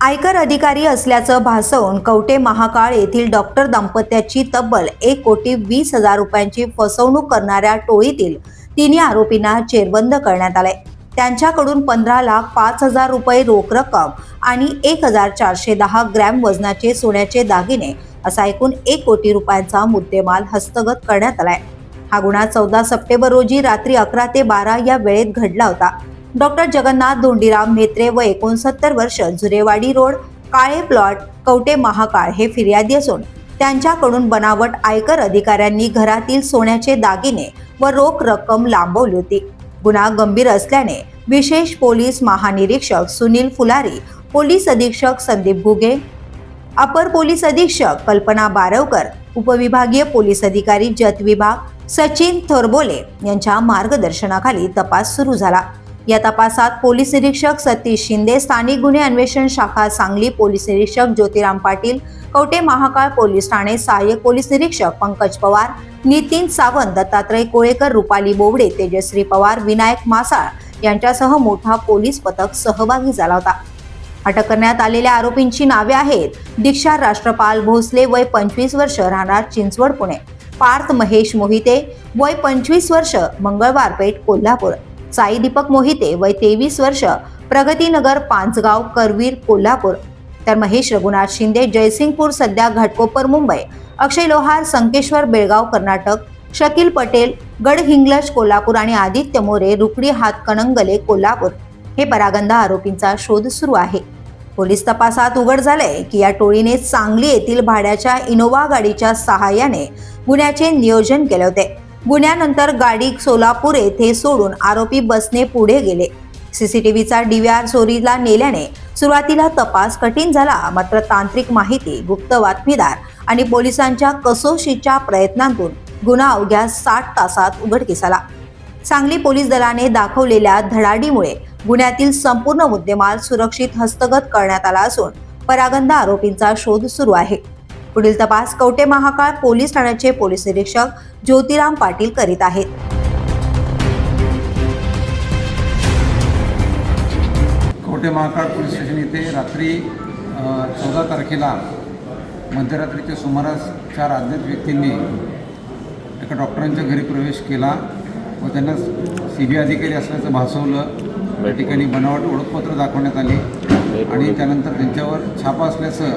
आयकर अधिकारी असल्याचं भासवून कवटे महाकाळ येथील डॉक्टर दाम्पत्याची तब्बल एक कोटी वीस हजार रुपयांची फसवणूक करणाऱ्या टोळीतील तिन्ही आरोपींना चेरबंद करण्यात आले त्यांच्याकडून पंधरा लाख पाच हजार रुपये रोख रक्कम आणि एक हजार चारशे दहा ग्रॅम वजनाचे सोन्याचे दागिने असा एकूण एक कोटी रुपयांचा मुद्देमाल हस्तगत करण्यात आलाय. हा गुन्हा चौदा सप्टेंबर रोजी रात्री अकरा ते बारा या वेळेत घडला होता. डॉक्टर जगन्नाथ धोंडीराम म्हेत्रे व एकोणसत्तर वर्ष जुरेवाडी रोड काळे प्लॉट कवटे महाकाळ हे फिर्यादी असून त्यांच्याकडून बनावट आयकर अधिकाऱ्यांनी घरातील सोन्याचे दागिने व रोख रक्कम लांबवली होती. गुन्हा गंभीर असल्याने विशेष पोलीस महानिरीक्षक सुनील फुलारी पोलीस अधीक्षक संदीप घुगे अपर पोलीस अधीक्षक कल्पना बारवकर उपविभागीय पोलीस अधिकारी जत विभाग सचिन थोरबोले यांच्या मार्गदर्शनाखाली तपास सुरू झाला. या तपासात पोलीस निरीक्षक सतीश शिंदे स्थानिक गुन्हे अन्वेषण शाखा सांगली पोलीस निरीक्षक ज्योतिराम पाटील कवटे महाकाळ पोलीस ठाणे सहाय्यक पोलीस निरीक्षक पंकज पवार नितीन सावंत दत्तात्रय कोळेकर रुपाली बोबडे तेजश्री पवार विनायक मासाळ यांच्यासह मोठा पोलीस पथक सहभागी झाला होता. अटक करण्यात आलेल्या आरोपींची नावे आहेत दीक्षा राष्ट्रपाल भोसले वय पंचवीस वर्ष राहणार चिंचवड पुणे. पार्थ महेश मोहिते वय पंचवीस वर्ष मंगळवार पेठ कोल्हापूर. साई दीपक मोहिते वय तेवीस वर्ष प्रगतीनगर पांचगाव करवीर कोल्हापूर. तर महेश रघुनाथ शिंदे जयसिंगपूर सध्या घाटकोपर मुंबई. अक्षय लोहार संकेश्वर बेळगाव कर्नाटक. शकील पटेल गडहिंग्लज कोल्हापूर आणि आदित्य मोरे रुकडी हातकणंगले कोल्हापूर. हे परागंदा आरोपींचा शोध सुरू आहे. पोलीस तपासात उघड झालंय की या टोळीने सांगली येथील भाड्याच्या इनोव्हा गाडीच्या सहाय्याने गुन्ह्याचे नियोजन केले होते. गुन्ह्यानंतर गाडी सोलापूर येथे सोडून आरोपी बसने पुढे गेले. सीसीटीव्हीचा डीव्हीआर चोरीला नेल्याने सुरुवातीला तपास कठीण झाला मात्र तांत्रिक माहिती गुप्त बातमीदार आणि पोलिसांच्या कसोशीच्या प्रयत्नांतून गुन्हा अवघ्या साठ तासात उघडकीस आला. सांगली पोलीस दलाने दाखवलेल्या धडाडीमुळे गुन्ह्यातील संपूर्ण मुद्देमाल सुरक्षित हस्तगत करण्यात आला असून परागंदा आरोपींचा शोध सुरू आहे. पुढील तपास कवटे महाकाळ पोलीस ठाण्याचे पोलीस निरीक्षक ज्योतिराम पाटील करीत आहेत. कवटे महाकाळ पोलीस स्टेशन येथे रात्री चौदा तारखेला मध्यरात्रीच्या सुमारास चार अज्ञात व्यक्तींनी एका डॉक्टरांच्या घरी प्रवेश केला व त्यांना सी बी अधिकारी असल्याचं भासवलं. त्या ठिकाणी बनावट ओळखपत्र दाखवण्यात आली आणि त्यानंतर त्यांच्यावर छापा असल्याचं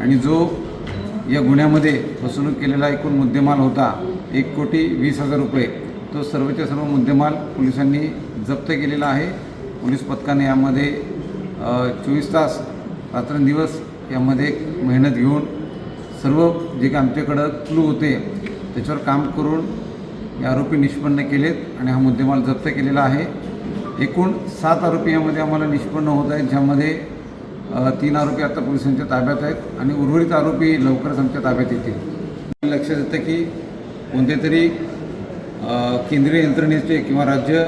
आणि जो या गुन्ह्यामध्ये फसवणूक केलेला एकूण मुद्देमाल होता एक कोटी वीस हजार रुपये तो सर्वच्या सर्व मुद्देमाल पोलिसांनी जप्त केलेला आहे. पोलीस पथकाने यामध्ये चोवीस तास रात्रंदिवस यामध्ये मेहनत घेऊन सर्व जे काही आमच्याकडं क्लू होते त्याच्यावर काम करून हे आरोपी निष्पन्न केलेत आणि हा मुद्देमाल जप्त केलेला आहे. एकूण सात आरोपी यामध्ये आम्हाला निष्पन्न होत आहेत ज्यामध्ये तीन आरोपी आता पोलिसांच्या ताब्यात आहेत आणि उर्वरित आरोपी लवकरच आमच्या ताब्यात येतील. लक्षात येतं की कोणते तरी केंद्रीय यंत्रणेचे किंवा राज्य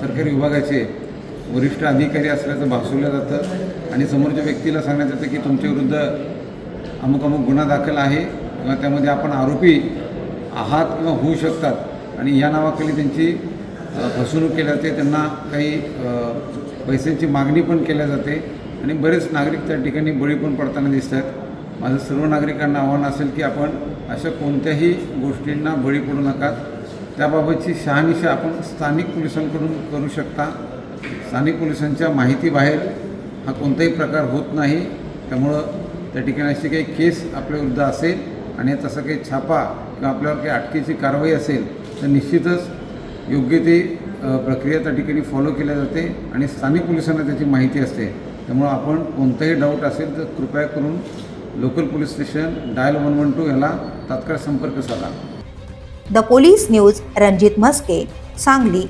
सरकारी विभागाचे वरिष्ठ अधिकारी असल्याचं भासवलं जातं आणि समोरच्या व्यक्तीला सांगण्यात येतं की तुमच्या विरुद्ध अमुक अमुक गुन्हा दाखल आहे किंवा त्यामध्ये आपण आरोपी आहात किंवा होऊ शकतात आणि या नावाखाली त्यांची फसवणूक केली जाते त्यांना काही पैशांची मागणी पण केल्या जाते. आणि बरेच नागरिक त्या ठिकाणी बळी पण पडताना दिसत आहेत माझं सर्व नागरिकांना आव्हान असेल की आपण अशा कोणत्याही गोष्टींना बळी पडू नका. त्याबाबतची शहानिशा आपण स्थानिक पोलिसांकडून करू शकता. स्थानिक पोलिसांच्या माहितीबाहेर हा कोणताही प्रकार होत नाही. त्यामुळं त्या ठिकाणी अशी काही केस आपल्याविरुद्ध असेल आणि तसा काही छापा किंवा आपल्यावर काही अटकेची कारवाई असेल तर निश्चितच योग्य ते प्रक्रिया त्या ठिकाणी फॉलो केल्या जाते आणि स्थानिक पोलिसांना त्याची माहिती असते. त्यामुळं आपण कोणताही डाऊट असेल तर कृपया करून local police station dial one one two याला तात्काळ संपर्क साधा. The police news Ranjit Mhaske Sangli